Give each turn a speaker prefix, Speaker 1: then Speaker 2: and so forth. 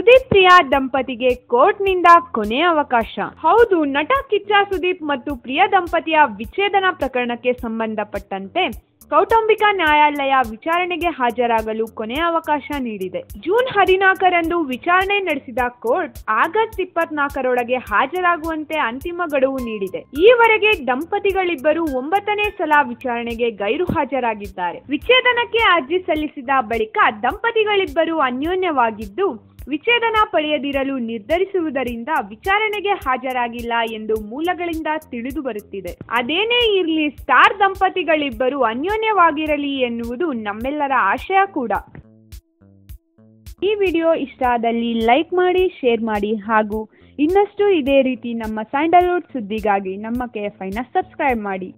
Speaker 1: ಸುದೀಪ್ ಪ್ರಿಯಾ ದಂಪತಿಗೆ ಕೋರ್ಟ್ನಿಂದ ಕೊನೆ ಅವಕಾಶ. ಹೌದು, ನಟ ಕಿಚ್ಚ ಸುದೀಪ್ ಮತ್ತು ಪ್ರಿಯಾ ದಂಪತಿಯ ವಿಚ್ಛೇದನ ಪ್ರಕರಣಕ್ಕೆ ಸಂಬಂಧಪಟ್ಟಂತೆ ಕೌಟುಂಬಿಕ ನ್ಯಾಯಾಲಯ ವಿಚಾರಣೆಗೆ ಹಾಜರಾಗಲು ಕೊನೆ ಅವಕಾಶ ನೀಡಿದೆ. ಜೂನ್ ಹದಿನಾಲ್ಕರಂದು ವಿಚಾರಣೆ ನಡೆಸಿದ ಕೋರ್ಟ್ ಆಗಸ್ಟ್ ಇಪ್ಪತ್ನಾಲ್ಕರೊಳಗೆ ಹಾಜರಾಗುವಂತೆ ಅಂತಿಮ ಗಡುವು ನೀಡಿದೆ. ಈವರೆಗೆ ದಂಪತಿಗಳಿಬ್ಬರು ಒಂಬತ್ತನೇ ಸಲ ವಿಚಾರಣೆಗೆ ಗೈರು ಹಾಜರಾಗಿದ್ದಾರೆ. ವಿಚ್ಛೇದನಕ್ಕೆ ಅರ್ಜಿ ಸಲ್ಲಿಸಿದ ಬಳಿಕ ದಂಪತಿಗಳಿಬ್ಬರು ಅನ್ಯೋನ್ಯವಾಗಿದ್ದು ವಿಚ್ಛೇದನ ಪಡೆಯದಿರಲು ನಿರ್ಧರಿಸುವುದರಿಂದ ವಿಚಾರಣೆಗೆ ಹಾಜರಾಗಿಲ್ಲ ಎಂದು ಮೂಲಗಳಿಂದ ತಿಳಿದು ಬರುತ್ತಿದೆ. ಅದೇನೇ ಇರಲಿ, ಸ್ಟಾರ್ ದಂಪತಿಗಳಿಬ್ಬರು ಅನ್ಯೋನ್ಯವಾಗಿರಲಿ ಎನ್ನುವುದು ನಮ್ಮೆಲ್ಲರ ಆಶಯ ಕೂಡ. ಈ ವಿಡಿಯೋ ಇಷ್ಟ ಆದಲ್ಲಿ ಲೈಕ್ ಮಾಡಿ, ಶೇರ್ ಮಾಡಿ ಹಾಗೂ ಇನ್ನಷ್ಟು ಇದೇ ರೀತಿ ನಮ್ಮ ಸ್ಯಾಂಡಲ್ವುಡ್ ಸುದ್ದಿಗಾಗಿ ನಮ್ಮ ಕೆ ಸಬ್ಸ್ಕ್ರೈಬ್ ಮಾಡಿ.